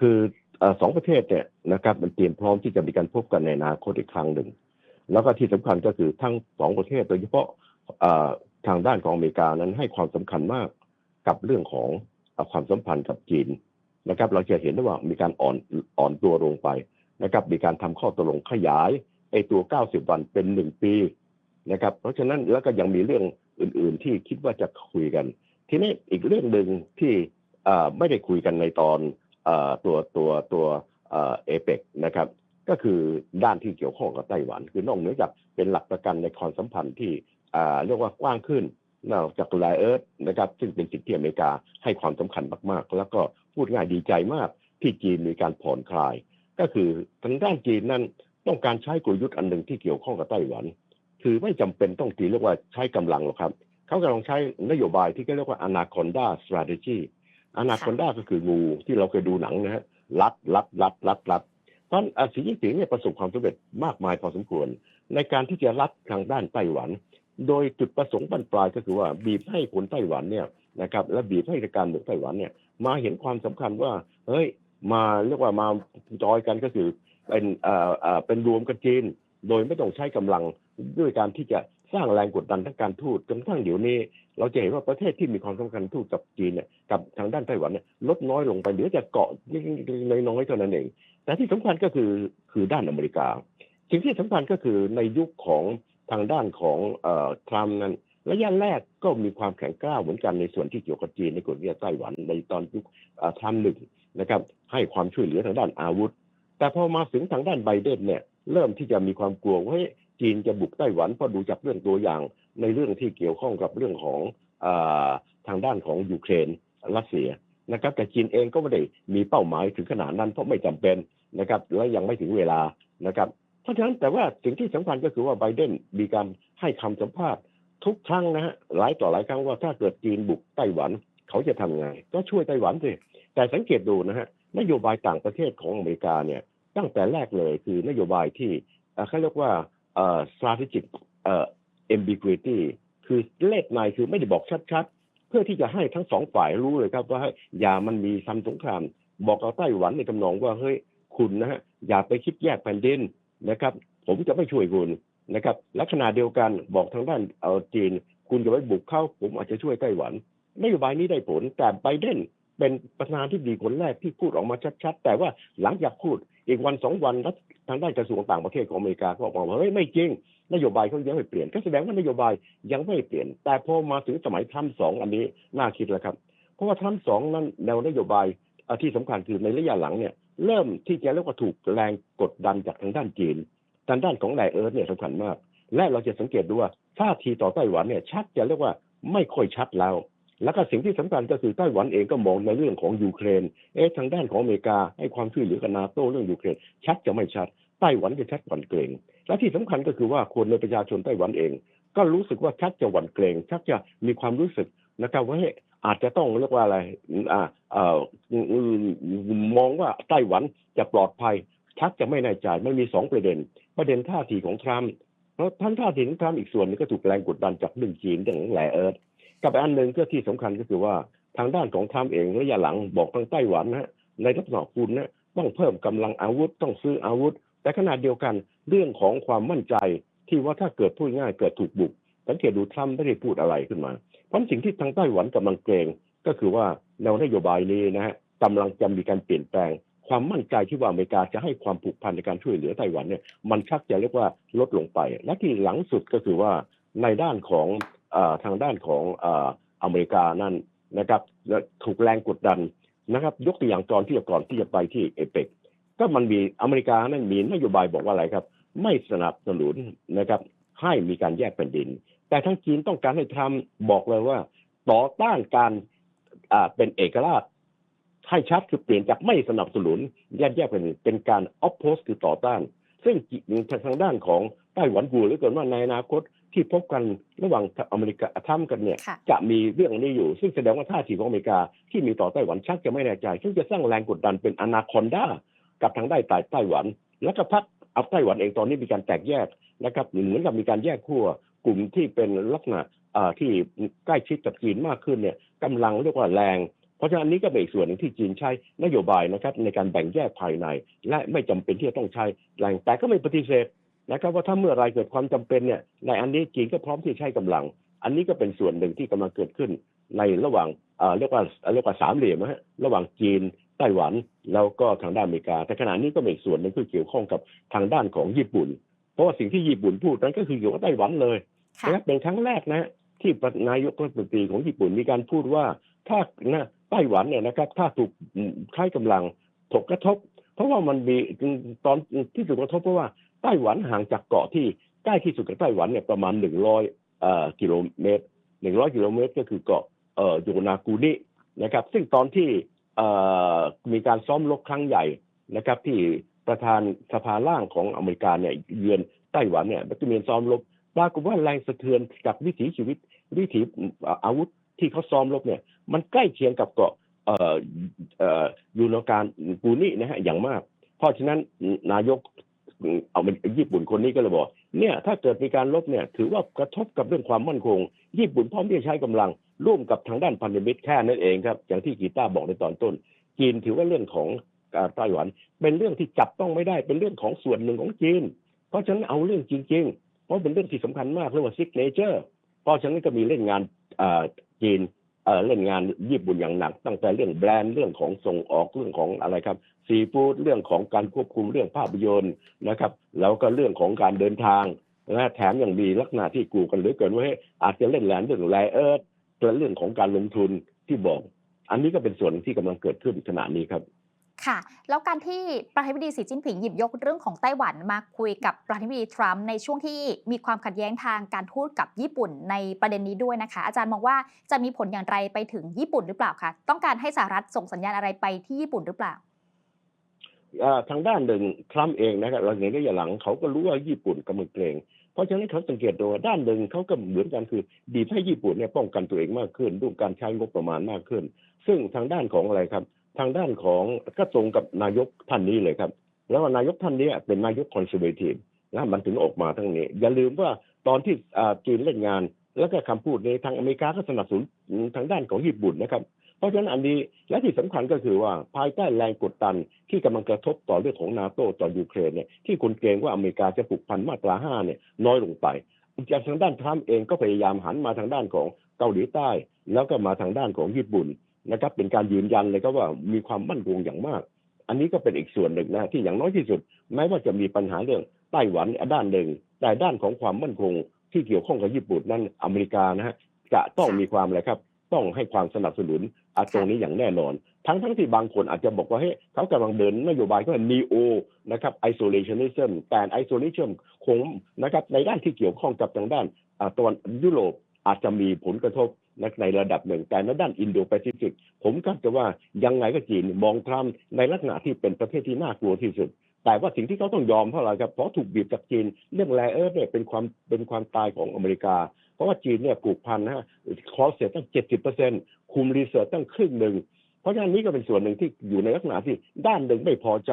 คืออสองประเทศเนี่ยนะครับมันเตรียมพร้อมที่จะมีการพบกันในอนาคตอีกครั้งหนึ่ง แล้วก็ที่สำคัญก็คือทั้งสองประเทศโดยเฉพาะทางด้านของอเมริกานั้นให้ความสำคัญมากกับเรื่องของอความสัมพันธ์กับจีนนะครับ เราจะเห็นได้ว่ามีการอ่อนอ่อนตัวลงไปนะครับ มีการทำข้อตกลงขยายไอ้ตัว 90 วันเป็นหนึ่งปีนะครับ เพราะฉะนั้นแล้วก็ยังมีเรื่องอื่น ๆ ที่คิดว่าจะคุยกัน ทีนี้อีกเรื่องหนึ่งที่ไม่ได้คุยกันในตอน ตัวตัวตัวเอเปกนะครับก็คือด้านที่เกี่ยวข้องกับไต้หวัน คือนอกเหนือจากเป็นหลักประกันในความสัมพันธ์ที่เรียกว่ากว้างขึ้นนอกจากไลเอิร์ธนะครับซึ่งเป็นสิ่งที่อเมริกาให้ความสำคัญมากๆ แล้วก็พูดง่ายดีใจมากที่จีนมีการผ่อนคลาย ก็คือทางด้านจีนนั้นต้องการใช้กลยุทธ์อันหนึ่งที่เกี่ยวข้องกับไต้หวัน คือไม่จำเป็นต้องจีนเรียกว่าใช้กำลังหรอกครับ เขากำลังใช้นโยบายที่เรียกว่า Anaconda strategy Anaconda ก็คืองูที่เราเคยดูหนังนะฮะรัดรัดรัดรัดรัดเพราะอะสีจิ้นผิงเนี่ยประสบความสำเร็จมากมายพอสมควร ในการที่จะรัดทางด้านไต้หวัน โดยจุดประสงค์บรรปลายก็คือว่าบีบให้คนไต้หวันเนี่ยนะครับและบีบให้การเมืองไต้หวันเนี่ยมาเห็นความสำคัญว่าเฮ้ยมาเรียกว่ามาจอยกันก็คือเป็นเอ่อเอ่อเป็นรวมกันจีน โดยไม่ต้องใช้กำลังด้วยการที่จะสร้างแรงกดดันทางการทูตจนกระทั่งเดี๋ยวนี้ เราจะเห็นว่าประเทศที่มีความสำคัญทูตกับจีนเนี่ยกับทางด้านไต้หวันเนี่ยลดน้อยลงไปเหลือจะเกาะน้อยๆเท่านั้นเอง แต่ที่สำคัญก็คือคือด้านอเมริกา สิ่งที่สำคัญก็คือในยุคของทางด้านของเอ่อทรัมป์นั้นระยะแรกก็มีความแข็งกร้าวเหมือนกันในส่วนที่เกี่ยวกับจีนในกลุ่มไต้หวันในตอนยุคเอ่อทรัมป์หนึ่งนะครับให้ความช่วยเหลือทางด้านอาวุธ แต่พอมาถึงทางด้านไบเดนเนี่ยเริ่มที่จะมีความกลัวว่าจีนจะบุกไต้หวันเพราะดูจากเรื่องตัวอย่าง ในเรื่องที่เกี่ยวข้องกับเรื่องของอทางด้านของยูเครนรัสเซียนะครับแต่จีนเองก็ไม่ได้มีเป้าหมายถึงขนาดนั้นเพราะไม่จำเป็นนะครับและยังไม่ถึงเวลานะครับเพราะฉะนั้นแต่ว่าสิ่งที่สำคัญก็คือว่าไบเดนมีการให้คำสัมภาษณ์ทุกครั้งนะฮะหลายต่อหลายครั้งว่าถ้าเกิดจีนบุกไต้หวันเขาจะทำไง ก็ช่วยไต้หวันสิแต่สังเกตดูนะฮะนโยบายต่างประเทศของอเมริกาเนี่ยตั้งแต่แรกเลยคือนโยบายที่เอ่เขาเรียกว่า strategic ambiguity คือเลขในคือไม่ได้บอกชัดๆ เพื่อที่จะให้ทั้งสองฝ่ายรู้เลยครับว่าอย่ามันมีทำสงคราม บอกกับไต้หวันในทำนองว่าเฮ้ยคุณนะฮะอย่าไปคิดแยกแผ่นดินนะครับ ผมจะไม่ช่วยคุณนะครับลักษณะเดียวกันบอกทางด้านเอ่อจีน คุณจะไปบุกเข้า ผมอาจจะช่วยไต้หวันนโยบายนี้ได้ผลแต่ไบเดนเป็นประธานาธิบดีคนแรกที่พูดออกมาชัดๆ แต่ว่าหลังจากพูดอีกวันสองวันรัฐทางด้านกระทรวงต่างประเทศของอเมริกาก็ออกมาว่าเฮ้ยไม่จริง นโยบายเขายังไม่เปลี่ยนก็แสดงว่านโยบายยังไม่เปลี่ยน แต่พอมาถึงสมัยทรัมป์สองอันนี้น่าคิดแล้วครับ เพราะว่าทรัมป์สองนั้นแนวนโยบายที่สำคัญคือในระยะหลังเนี่ยเริ่มที่จะเรียกว่าถูกแรงกดดันจากทางด้านจีนทางด้านของแหล่เอิร์ธเนี่ยสำคัญมาก และเราจะสังเกตดูว่าท่าทีต่อไต้หวันเนี่ยชัดจะเรียกว่าไม่ค่อยชัดแล้ว แล้วก็สิ่งที่สำคัญก็คือไต้หวันเองก็มองในเรื่องของยูเครน เอ๊ะทางด้านของอเมริกาให้ความช่วยเหลือกับนาโต้เรื่องยูเครน ชัดจะไม่ชัดไต้หวันจะชัดหวั่นเกรง และที่สำคัญก็คือว่าคนในประชาชนไต้หวันเอง ก็รู้สึกว่าชักจะหวั่นเกรงชักจะมีความรู้สึกนะครับว่าอาจจะต้องเรียกว่าอะไรอ่าเอ่อมองว่าไต้หวันจะปลอดภัย ชักจะไม่แน่ใจไม่มีสองประเด็น ประเด็นท่าทีของทรัมป์เพราะท่านท่าทีของทรัมป์อีกส่วนหนึงก็ถูกแรงกดดันจากเรื่องจีนเรื่องแหล่เอิร์ธกับอันหนึ่งก็ที่สำคัญก็คือว่าทางด้านของทรัมป์เองระยะหลังบอกทางไต้หวันนะฮะในลักษณะคุณนะต้องเพิ่มกำลังอาวุธต้องซื้ออาวุธ แต่ขณะเดียวกันเรื่องของความมั่นใจที่ว่าถ้าเกิดพูดง่ายเกิดถูกบุก สังเกตดูทรัมป์ไม่ได้พูดอะไรขึ้นมา เพราะสิ่งที่ทางไต้หวันกำลังเกรงก็คือว่าแนวนโยบายนี้นะฮะกำลังจะมีการเปลี่ยนแปลง ความมั่นใจที่ว่าอเมริกาจะให้ความผูกพันในการช่วยเหลือไต้หวันเนี่ยมันชักจะเรียกว่าลดลงไป และที่หลังสุดก็คือว่าในด้านของอทางด้านของออเมริกานั่นนะครับถูกแรงกดดันนะครับ ยกตัวอย่างตอนที่ก่อนที่จะไปที่เอเปก ก็มันมีอเมริกานั้นมีนโยบายบอกว่าอะไรครับ ไม่สนับสนุนนะครับ ให้มีการแยกแผ่นดิน แต่ทั้งจีนต้องการให้ทำบอกเลยว่า ต่อต้านการอ่าเป็นเอกราชให้ชัดคือเปลี่ยนจากไม่สนับสนุนแยกแยกเป็นเป็นการ oppose คือต่อต้าน ซึ่งทางด้านของไต้หวันกลัวเหรือเกินว่าในอนาคตที่พบกันระหว่างอเมริกาทำกันเนี่ยค่ะจะมีเรื่องนี้อยู่ ซึ่งแสดงว่าท่าทีของอเมริกาที่มีต่อไต้หวันชักจะไม่แน่ใจ ซึ่งจะสร้างแรงกดดันเป็นอนาคอนดา กับทางได้ไต้หวัน แล้วก็พักเอาไต้หวันเองตอนนี้มีการแตกแยกนะครับเหมือนกับมีการแยกขั้วกลุ่มที่เป็นลักษณะที่ใกล้ชิดกับจีนมากขึ้นเนี่ยกำลังเรียกว่าแรง เพราะฉะนั้นนี้ก็เป็นอีกส่วนหนึ่งที่จีนใช้นโยบายนะครับในการแบ่งแยกภายใน และไม่จำเป็นที่จะต้องใช้แรงแต่ก็ไม่ปฏิเสธนะครับว่าถ้าเมื่อไรเกิดความจำเป็นเนี่ยในอันนี้จีนก็พร้อมที่จะใช้กำลัง อันนี้ก็เป็นส่วนหนึ่งที่กำลังเกิดขึ้นในระหว่างเรียกว่าเรียกว่าสามเหลี่ยมนะฮะระหว่างจีน ไต้หวันแล้วก็ทางด้านอเมริกา แต่ขณะนี้ก็มีอีกส่วนหนึ่งที่เกี่ยวข้องกับทางด้านของญี่ปุ่น เพราะว่าสิ่งที่ญี่ปุ่นพูดนั้นก็คือเกี่ยวกับไต้หวันเลยค่ะนะครับเป็นครั้งแรกนะที่นายกรัฐมนตรีของญี่ปุ่นมีการพูดว่าถ้านะไต้หวันเนี่ยนะครับ ถ้าถูกใช้กำลังถูกกระทบ เพราะว่ามันมีตอนที่ถูกกระทบเพราะว่าไต้หวันห่างจากเกาะที่ใกล้ที่สุดกับไต้หวันเนี่ยประมาณหนึ่งร้อยกิโลเมตรหนึ่งร้อยกิโลเมตร ก็คือเกาะเอ่อโยนากูนินะครับ ซึ่งตอนที่เอ่อ มีการซ้อมรบครั้งใหญ่นะครับ ที่ประธานสภาล่างของอเมริกาเนี่ยเยือนไต้หวันเนี่ยมันจะมีซ้อมรบปรากฏว่าแรงสะเทือนกับวิถีชีวิต วิถีอาวุธที่เขาซ้อมรบเนี่ย มันใกล้เคียงกับเกาะอ่อเอ่อยูโนการกูนี่นะฮะอย่างมาก เพราะฉะนั้นนายกเอาเป็นญี่ปุ่นคนนี้ก็เลยบอก เนี่ย ถ้าเกิดมีการลบเนี่ย ถือว่ากระทบกับเรื่องความมั่นคง ญี่ปุ่นพร้อมที่จะใช้กำลัง ร่วมกับทางด้านพันธมิตรแค่นั้นเองครับ อย่างที่กีตาร์บอกในตอนต้น จีนถือว่าเรื่องของไต้หวัน เป็นเรื่องที่จับต้องไม่ได้เป็นเรื่องของส่วนหนึ่งของจีน เพราะฉะนั้นเอาเรื่องจริง ๆ เพราะเป็นเรื่องที่สำคัญมากเรียกว่าซิกเนเจอร์เพราะฉะนั้นก็มีเล่นงานจีนเล่นงานญี่ปุ่นอย่างหนัก ตั้งแต่เรื่องแบรนด์เรื่องของส่งออกเรื่องของอะไรครับซีฟู้ดเรื่องของการควบคุมเรื่องภาพยนตร์นะครับ แล้วก็เรื่องของการเดินทางนะแถมยังมีลักษณะที่กูกันเหลือเกินว่าเฮ้อาจจะเล่นแหลนเรื่องแรเอิร์ธ เรื่องของการลงทุนที่บอก อันนี้ก็เป็นส่วนที่กำลังเกิดขึ้นขณะนี้ครับ ค่ะ แล้วการที่ประธานาธิบดีสีจิ้นผิงหยิบยกเรื่องของไต้หวันมาคุยกับประธานาธิบดีทรัมป์ในช่วงที่มีความขัดแย้งทางการทูตกับญี่ปุ่นในประเด็นนี้ด้วยนะคะ อาจารย์มองว่าจะมีผลอย่างไรไปถึงญี่ปุ่นหรือเปล่าคะต้องการให้สหรัฐส่งสัญญาณอะไรไปที่ญี่ปุ่นหรือเปล่า ทางด้านหนึ่งทรัมป์เองนะครับเราเห็นได้อย่างหลังเขาก็รู้ว่าญี่ปุ่นกำลังเกรงเพราะฉะนั้นเขาสังเกตดูว่าด้านหนึ่งเขาก็เหมือนกันคือ ดีให้ญี่ปุ่นเนี่ยป้องกันตัวเองมากขึ้นด้วยการใช้งบประมาณมากขึ้น ซึ่งทางด้านของอะไรครับ ทางด้านของก็ตรงกับนายกท่านนี้เลยครับ แล้วนายกท่านนี้เป็นนายกคอนเซอร์เวทีฟนะมันถึงออกมาทั้งนี้ อย่าลืมว่าตอนที่จีนเล่นงาน แล้วก็คำพูดในทางอเมริกาก็สนับสนุนทางด้านของญี่ปุ่นนะครับ เพราะฉะนั้นอันนี้และที่สำคัญก็คือว่าภายใต้แรงกดดันที่กำลังกระทบต่อเรื่องของนาโตต่อยูเครนเนี่ยที่คุณเกรงว่าอเมริกาจะผูกพันมาตราห้าเนี่ยน้อยลงไปจากทางด้านทรัมป์เองก็พยายามหันมาทางด้านของเกาหลีใต้ แล้วก็มาทางด้านของญี่ปุ่นนะครับเป็นการยืนยันเลยก็ว่ามีความมั่นคงอย่างมาก อันนี้ก็เป็นอีกส่วนหนึ่งนะที่อย่างน้อยที่สุด แม้ว่าจะมีปัญหาเรื่องไต้หวันด้านหนึ่งแต่ด้านของความมั่นคงที่เกี่ยวข้องกับญี่ปุ่นนั้นอเมริกานะฮะจะต้องมีความอะไรครับ ต้องให้ความสนับสนุนอาตรงนี้อย่างแน่นอน ทั้งทั้งที่บางคนอาจจะบอกว่าเฮ้ยเขากำลังเดินนโยบายก็ neo นะครับ isolationism แต่ isolationism คงนะครับในด้านที่เกี่ยวข้องกับทางด้านอ่าตะวันยุโรปอาจจะมีผลกระทบนะในระดับหนึ่งแต่ในด้านอินโดแปซิฟิกผมก็จะว่ายังไงก็จีนมองทรัมป์ในลักษณะที่เป็นประเทศที่น่ากลัวที่สุด แต่ว่าสิ่งที่เขาต้องยอมเพราะอะไรครับเพราะถูกบีบจากจีนเรื่องแรเออร์เนี่ยเป็นความเป็นความตายของอเมริกา เพราะว่าจีนเนี่ยผูกพันนะฮะคอสเซตตั้งเจ็ดสิบเปอร์เซ็นต์คุมรีเสิร์ชตั้งครึ่งหนึ่งเพราะฉะนั้นนี้ก็เป็นส่วนหนึ่งที่อยู่ในลักษณะที่ด้านหนึ่งไม่พอใจ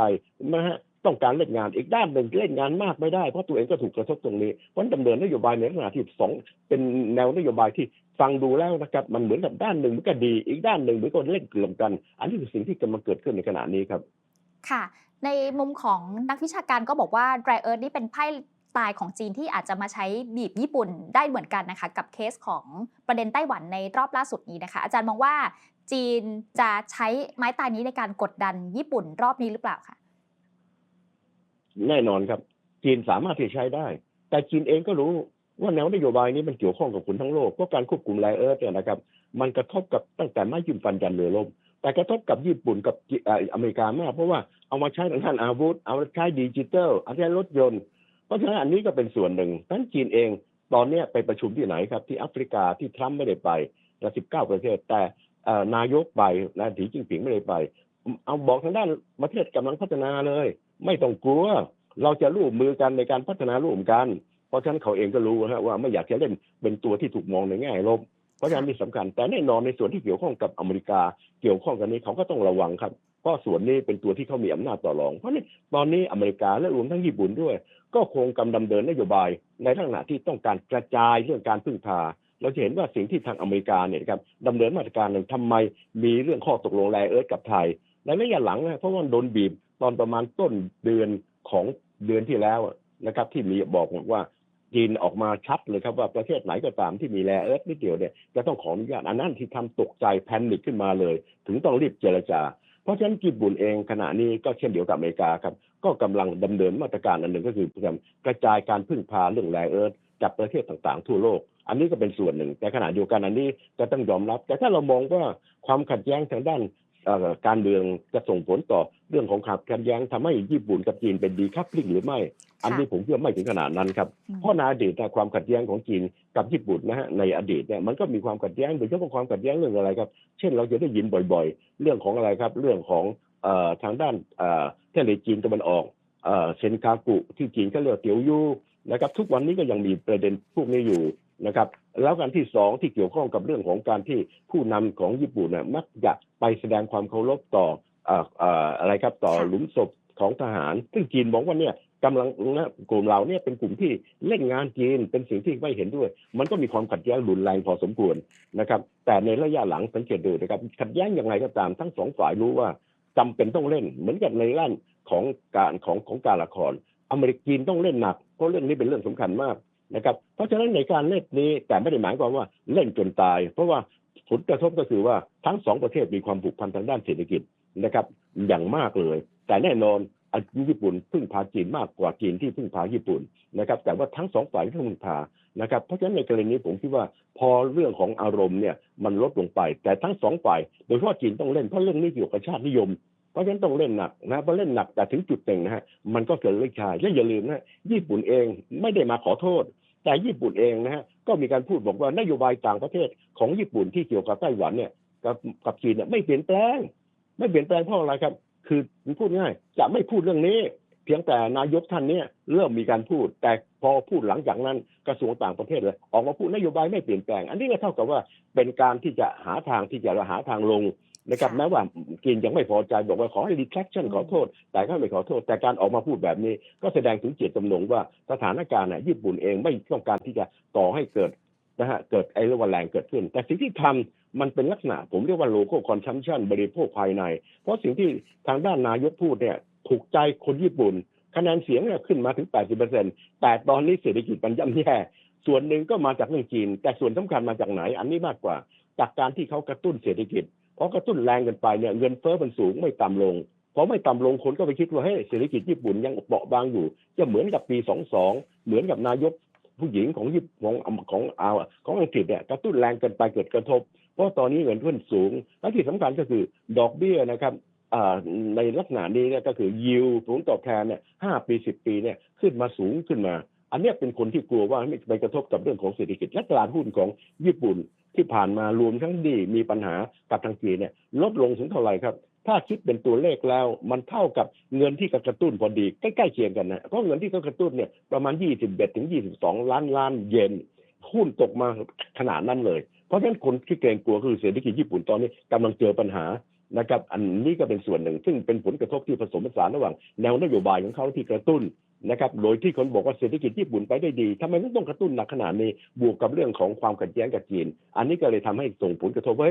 นะฮะต้องการเล่นงานอีกด้านหนึ่งเล่นงานมากไม่ได้เพราะตัวเองก็ถูกกระทบตรงนี้เพราะดำเนินนโยบายในลักษณะที่สองเป็นแนวนโยบายที่ฟังดูแล้วนะครับมันเหมือนกับด้านหนึ่งมันก็ดีอีกด้านหนึ่งมันก็เล่นเกลื่อมกัน อันนี้คือสิ่งที่กำลังเกิดขึ้นในขณะนี้ครับ ค่ะ ในมุมของนักวิชาการก็บอกว่าไดรเอิร์นี่เป็นไพ่ ตายของจีนที่อาจจะมาใช้บีบญี่ปุ่นได้เหมือนกันนะคะ กับเคสของประเด็นไต้หวันในรอบล่าสุดนี้นะคะ อาจารย์มองว่าจีนจะใช้ไม้ตายนี้ในการกดดันญี่ปุ่นรอบนี้หรือเปล่าคะแน่นอนครับ จีนสามารถที่จะใช้ได้ แต่จีนเองก็รู้ว่าแนวนโยบายนี้มันเกี่ยวข้องกับคนทั้งโลกเพราะการควบคุมแรเอิร์ธเนี่ยนะครับ มันกระทบกับตั้งแต่ไม่ยืมฟันยันเรือล่มแต่กระทบกับญี่ปุ่นกับอเมริกามากเพราะว่าเอามาใช้ทางด้านอาวุธ เอามาใช้ดิจิทัลเอามาใช้รถยนต์ ราะฉะนั้นอันนี้ก็เป็นส่วนหนึ่งทั้งจีนเองตอนนี้ไปประชุมที่ไหนครับ ที่แอฟริกาที่ทรัมป์ไม่ได้ไปและ19 ประเทศ แต่นายกไปนะถีจิ้งผิงไม่ได้ไป เอาบอกทางด้านประเทศกำลังพัฒนาเลย ไม่ต้องกลัว เราจะร่วมมือกันในการพัฒนาร่วมกัน เพราะฉะนั้นเขาเองก็รู้นะว่าไม่อยากจะเล่นเป็นตัวที่ถูกมองในแง่ลบเพราะฉะนั้นมีสำคัญแต่แน่นอนในส่วนที่เกี่ยวข้องกับอเมริกา เกี่ยวข้องกันนี้เขาก็ต้องระวังครับ เพราะส่วนนี้เป็นตัวที่เขามีอำนาจต่อรอง เพราะนี่ตอนนี้อเมริกาและรวมทั้งญี่ปุ่นด้วย ก็คงกำดำเนินนโยบายในลักษณะที่ต้องการกระจายเรื่องการพึ่งพา เราจะเห็นว่าสิ่งที่ทางอเมริกาเนี่ยครับดำเนินมาตรการหนึ่งทำไมมีเรื่องข้อตกลงแรเอิร์ธกับไทยในระยะหลังนะเพราะว่าโดนบีบตอนประมาณต้นเดือนของเดือนที่แล้วนะครับ ที่มีบอกว่าจีนออกมาชัดเลยครับว่าประเทศไหนก็ตามที่มีแรเอิร์ธนิดเดียวเนี่ยจะต้องขออนุญาตอันนั้นที่ทำตกใจแพนิคขึ้นมาเลย ถึงต้องรีบเจรจา เพราะฉะนั้นญี่ปุ่นเองขณะนี้ก็เช่นเดียวกับอเมริกาครับก็กำลังดำเนินมาตรการอันหนึ่งก็คือพยายามกระจายการพึ่งพาเรื่องแรเอิร์ธจากประเทศต่างๆ ทั่วโลก อันนี้ก็เป็นส่วนหนึ่ง แต่ขณะเดียวกันอันนี้ก็ต้องยอมรับ แต่ถ้าเรามองว่าความขัดแย้งทางด้าน การเมืองจะส่งผลต่อเรื่องของความขัดแย้งทำให้ญี่ปุ่นกับจีนเป็นดีคัพลิงหรือไม่ อันนี้ผมเชื่อไม่ถึงขนาดนั้นครับอืมเพราะในอดีตนะความขัดแย้งของจีนกับญี่ปุ่นนะฮะในอดีตเนี่ยมันก็มีความขัดแย้งโดยเฉพาะความขัดแย้งเรื่องอะไรครับ เช่นเราจะได้ยินบ่อยๆ เรื่องของอะไรครับ เรื่องของเอ่อทางด้านเอ่อทะเลจีนตะวันออกเอ่อเซนคากุที่จีนเขาเรียกว่าเตียวยูนะครับทุกวันนี้ก็ยังมีประเด็นพวกนี้อยู่ นะครับ แล้วการที่สองที่เกี่ยวข้องกับเรื่องของการที่ผู้นำของญี่ปุ่นน่ะมักจะไปแสดงความเคารพต่อออออะไรครับต่อหลุมศพของทหาร ซึ่งจีนบอกว่าเนี่ยกำลังนะกลุ่มเราเนี่ยเป็นกลุ่มที่เล่นงานจีนเป็นสิ่งที่ไม่เห็นด้วย มันก็มีความขัดแย้งรุนแรงพอสมควรนะครับ แต่ในระยะหลังสังเกตดูนะครับ ขัดแย้งยังไงก็ตามทั้งสองฝ่ายรู้ว่าจำเป็นต้องเล่น เหมือนกับในด้านของการของของการละคร อเมริกจีนต้องเล่นหนักเพราะเรื่องนี้เป็นเรื่องสำคัญมาก นะครับเพราะฉะนั้นในการเล่นนี้แต่ไม่ได้หมายความว่าเล่นจนตาย เพราะว่าผลกระทบก็คือว่าทั้งสองประเทศมีความผูกพันทางด้านเศรษฐกิจนะครับอย่างมากเลย แต่แน่นอนอะญี่ปุ่นพึ่งพาจีนมากกว่าจีนที่พึ่งพาญี่ปุ่นนะครับ แต่ว่าทั้งสองฝ่ายต้องพึ่งพานะครับ เพราะฉะนั้นในกรณีนี้ผมคิดว่าพอเรื่องของอารมณ์เนี่ยมันลดลงไป แต่ทั้งสองฝ่ายโดยเฉพาะจีนต้องเล่นเพราะเรื่องนี้เกี่ยวกับชาตินิยมเพราะฉะนั้นต้องเล่นหนักนะพอเล่นหนักแต่ถึงจุดหนึ่งนะฮะมันก็เกิดเรื่องชายและอย่าลืมนะญี่ปุ่นเองไม่ได้มาขอโทษ แต่ญี่ปุ่นเองนะฮะก็มีการพูดบอกว่านโยบายต่างประเทศของญี่ปุ่นที่เกี่ยวกับไต้หวันเนี่ยกับกับจีนเนี่ยไม่เปลี่ยนแปลง ไม่เปลี่ยนแปลงเพราะอะไรครับ คือพูดง่ายจะไม่พูดเรื่องนี้ เพียงแต่นายกท่านเนี่ยเริ่มมีการพูด แต่พอพูดหลังจากนั้นกระทรวงต่างประเทศเลยออกมาพูดนโยบายไม่เปลี่ยนแปลง อันนี้ก็เท่ากับว่าเป็นการที่จะหาทางที่จะหาทางลง นะครับค่ะแม้ว่าจีนยังไม่พอใจบอกว่าขอให้ retraction อืมขอโทษ แต่ก็ไม่ขอโทษ แต่การออกมาพูดแบบนี้ ก็แสดงถึงเจตจำนงว่าสถานการณ์น่ะญี่ปุ่นเองไม่ต้องการที่จะก่อให้เกิดนะฮะเกิดไอ้เรื่องว่าแรงเกิดขึ้น แต่สิ่งที่ทำมันเป็นลักษณะ ผมเรียกว่า local consumption บริโภคภายใน เพราะสิ่งที่ทางด้านนายกพูดเนี่ยถูกใจคนญี่ปุ่น คะแนนเสียงเนี่ยขึ้นมาถึง 80%แต่ตอนนี้เศรษฐกิจมันย่ำแย่ส่วนหนึ่งก็มาจากเรื่องจีน แต่ส่วนสำคัญมาจากไหนอันนี้มากกว่า จากการที่เขากระตุ้นเศรษฐกิจเพราะกระตุ้นแรงเกันไปเนี่ยเงินเฟ้อมันสูงไม่ต่ำลงพอไม่ต่ำลงคนก็ไปคิดว่าเฮ้ยเศรษฐกิจญี่ปุ่นยังเบาบางอยู่ จะเหมือนกับปี22เหมือนกับนายกผู้หญิงของญี่ปุ่นของของอาของอังกฤษเนี่ยกระตุ้นแรงเกินไปเกิดกระทบ เพราะตอนนี้เงินเฟ้อสูง และที่สำคัญก็คือดอกเบี้ยนะครับในลักษณะนี้เนี่ยก็คือยิวผลตอบแทนเนี่ยห้าปีสิบปีเนี่ยขึ้นมาสูงขึ้นมา อันนี้เป็นคนที่กลัวว่าไม่ไปกระทบกับเรื่องของเศรษฐกิจและตลาดหุ้นของญี่ปุ่น ที่ผ่านมารวมทั้งดีมีปัญหากับทางจีนเนี่ยลดลงถึงเท่าไหร่ครับถ้าคิดเป็นตัวเลขแล้วมันเท่ากับเงินที่กระตุ้นพอดีใกล้ๆเคียงกันนะเพราะเงินที่เขากระตุ้นเนี่ยประมาณ 21ถึง22 ล้านล้านเยนหุ้นตกมาขนาดนั้นเลย เพราะฉะนั้นคนที่เกรงกลัวคือเศรษฐกิจญี่ปุ่นตอนนี้กำลังเจอปัญหา นะครับอันนี้ก็เป็นส่วนหนึ่ง ซึ่งเป็นผลกระทบที่ผสมผสานระหว่าง แนวนโยบายของเขาที่กระตุ้นนะครับโดยที่คนบอกว่าเศรษฐกิจญี่ปุ่นไปได้ดีทำไมต้องกระตุ้นหนักขนาดนี้บวกกับเรื่องของความขัดแย้งกับจีน อันนี้ก็เลยทำให้ส่งผลกระทบว่า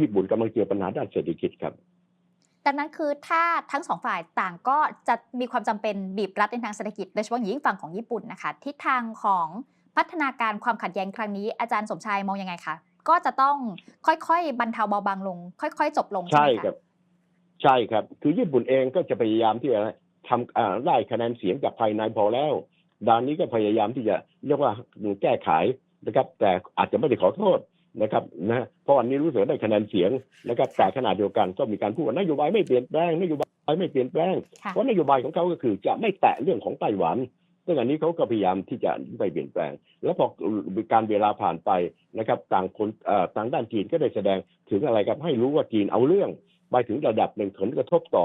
ญี่ปุ่นกำลังเจอปัญหาด้านเศรษฐกิจครับดังนั้นคือถ้าทั้งสองฝ่ายต่างก็จะมีความจำเป็นบีบรัดในทางเศรษฐกิจโดยเฉพาะอย่างยิ่งฝั่งของญี่ปุ่นนะคะทิศทางของพัฒนาการความขัดแย้งครั้งนี้อาจารย์สมชายมองยังไงคะ ก็จะต้องค่อยๆบรรเทาเบาบางลง ค่อยๆ จบลงใช่ใช่ไหมครัคะบใช่ครับ คือญี่ปุ่นเองก็จะพยายามที่จะทำอ่าได้คะแนนเสียงจากภายในพอแล้วด้านนี้ก็พยายามที่จะเรียกว่าแก้ไขนะครับ แต่อาจจะไม่ได้ขอโทษนะครับนะเพราะวันนี้รู้สึกว่าได้คะแนนเสียงนะครับแต่ขณะเดียวกันก็มีการพูดว่านโยบายไม่เปลี่ยนแปลงนโยบายไม่เปลี่ยนแปลงค่ะเพราะนโยบายของเขาก็คือจะไม่แตะเรื่องของไต้หวัน ซึ่งอันนี้เขาก็พยายามที่จะไปเปลี่ยนแปลง แล้วพอการเวลาผ่านไปนะครับ ต่างคนเอ่อทางด้านจีนก็ได้แสดงถึงอะไรครับให้รู้ว่าจีนเอาเรื่อง ไปถึงระดับหนึ่งผลกระทบต่อ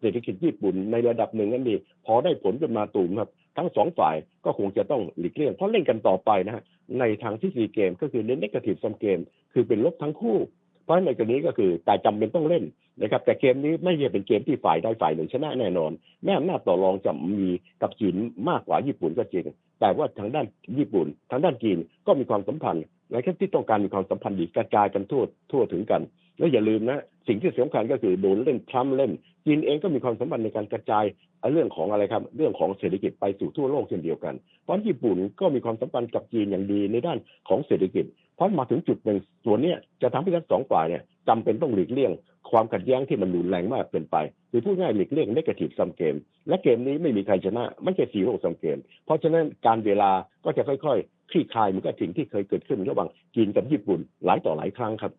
เศรษฐกิจญี่ปุ่นในระดับหนึ่งนั่นเองพอได้ผลขึ้นมาตูมครับ ทั้งสองฝ่ายก็คงจะต้องหลีกเลี่ยงเพราะเล่นกันต่อไปนะฮะในทางทฤษฎีเกมก็คือเล่น negative sum เกม คือเป็นลบทั้งคู่ เพราะในกรณีก็คือแต่จำเป็นต้องเล่นนะครับแต่เกมนี้ไม่ใช่เป็นเกมที่ฝ่ายใดฝ่ายหนึ่งชนะแน่นอน แม้อำนาจต่อรองจะมีกับจีนมากกว่าญี่ปุ่นก็จริง แต่ว่าทางด้านญี่ปุ่น ทางด้านจีนก็มีความสัมพันธ์นะครับที่ต้องการมีความสัมพันธ์ดีกระจายกันทั่วทั่วถึงกัน แล้วอย่าลืมนะสิ่งที่สำคัญก็คือโดนเล่นทรัมป์เล่น จีนเองก็มีความสัมพันธ์ในการกระจายเรื่องของอะไรครับเรื่องของเศรษฐกิจไปสู่ทั่วโลกเช่นเดียวกัน เพราะญี่ปุ่นก็มีความสัมพันธ์กับจีนอย่างดีในด้านของเศรษฐกิจ ราะมาถึงจุดหนึ่งส่วนเนี้ยจะทำให้ทั้งสองฝ่ายเนี่ยจำเป็นต้องหลีกเลี่ยง ความขัดแย้งที่มันรุนแรงมากเกินไปหรือพูดง่ายหลีกเลี่ยงนกาทีฟซัมเกม และเกมนี้ไม่มีใครชนะไม่ใช่ซีโร่ซัมเกม เพราะฉะนั้นการเวลาก็จะค่อยๆคลี่คลายเหมือนกับสิ่งที่เคยเกิดขึ้นระหว่างจีนกับญี่ปุ่นหลายต่อหลายครั้งครับ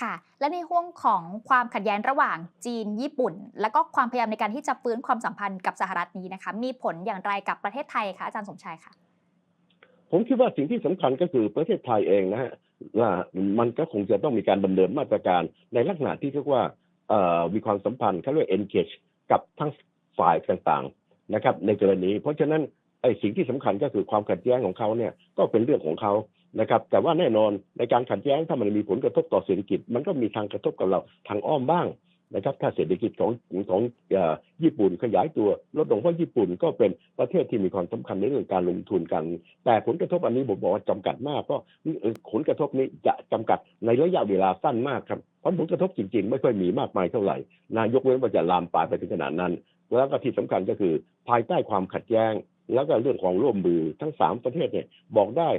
ค่ะ และในห่วงของความขัดแย้งระหว่างจีน ญี่ปุ่น แล้วก็ความพยายามในการที่จะฟื้นความสัมพันธ์กับสหรัฐนี้นะคะ มีผลอย่างไรกับประเทศไทยคะอาจารย์สมชายค่ะผมคิดว่าสิ่งที่สำคัญก็คือประเทศไทยเองนะฮะ ว่ามันก็คงจะต้องมีการดำเนินมาตรการในลักษณะที่เรียกว่ามีความสัมพันธ์เขาเรียกว่า engage กับทั้งฝ่ายต่างๆนะครับ ในกรณี เพราะฉะนั้นไอ้สิ่งที่สำคัญก็คือความขัดแย้งของเขาเนี่ยก็เป็นเรื่องของเขานะครับ แต่ว่าแน่นอนในการขัดแย้งถ้ามันมีผลกระทบต่อเศรษฐกิจ มันก็มีทางกระทบกับเราทางอ้อมบ้าง นะครับถ้าเศรษฐกิจของของญี่ปุ่นขยายตัวลดลงเพราะญี่ปุ่นก็เป็นประเทศที่มีความสำคัญในเรื่องการลงทุนกัน แต่ผลกระทบอันนี้ผมบอกว่าจำกัดมากก็ผลกระทบนี้จะจำกัดในระยะเวลาสั้นมากครับเพราะผลกระทบจริง ๆ ไม่ค่อยมีมากมายเท่าไหร่ นายกเว้นว่าจะลามปลายไปถึงขนาดนั้น แล้วก็ที่สำคัญก็คือภายใต้ความขัดแย้ง แล้วก็เรื่องของร่วมมือทั้งสามประเทศเนี่ยบอกได้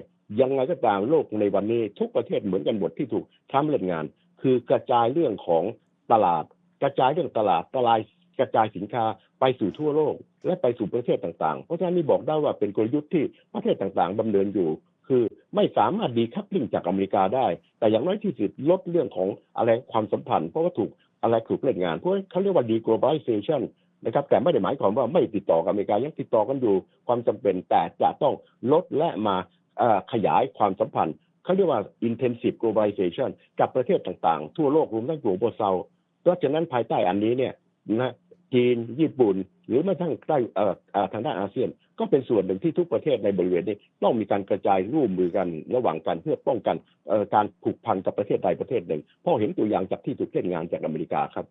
ยังไงก็ตามโลกในวันนี้ทุกประเทศเหมือนกันหมดที่ถูกทำเล่นงาน คือกระจายเรื่องของตลาด กระจายเรื่องตลาดตลาดกระจายสินค้าไปสู่ทั่วโลก และไปสู่ประเทศต่างๆ เพราะฉะนั้นนี่บอกได้ว่าเป็นกลยุทธ์ที่ประเทศต่างๆดำเนินอยู่ คือไม่สามารถดีคัพลิงจากอเมริกาได้ แต่อย่างน้อยที่สุดลดเรื่องของอะไรความสัมพันธ์เพราะว่าถูกอะไรถูกเล่นงานเพราะเขาเรียกว่า deglobalization นะครับแต่ไม่ได้หมายความว่าไม่ติดต่อกับอเมริกายังติดต่อกันอยู่ความจำเป็นแต่จะต้องลดและมาขยายความสัมพันธ์เขาเรียกว่า intensive globalization กับประเทศต่างๆ ทั่วโลกรวมทั้งกลุ่มโบเซา ราะฉะนั้นภายใต้อันนี้เนี่ยนะจีนญี่ปุ่น หรือแม้ทั้งใกล้เอ่อทางด้านอาเซียน ก็เป็นส่วนหนึ่งที่ทุกประเทศในบริเวณนี้ต้องมีการกระจายร่วมมือกันระหว่างกันเพื่อป้องกันการผูกพันกับประเทศใดประเทศหนึ่งพ่อเห็นตัวอย่างจากที่ถูกเล่นงานจากอเมริกาครับ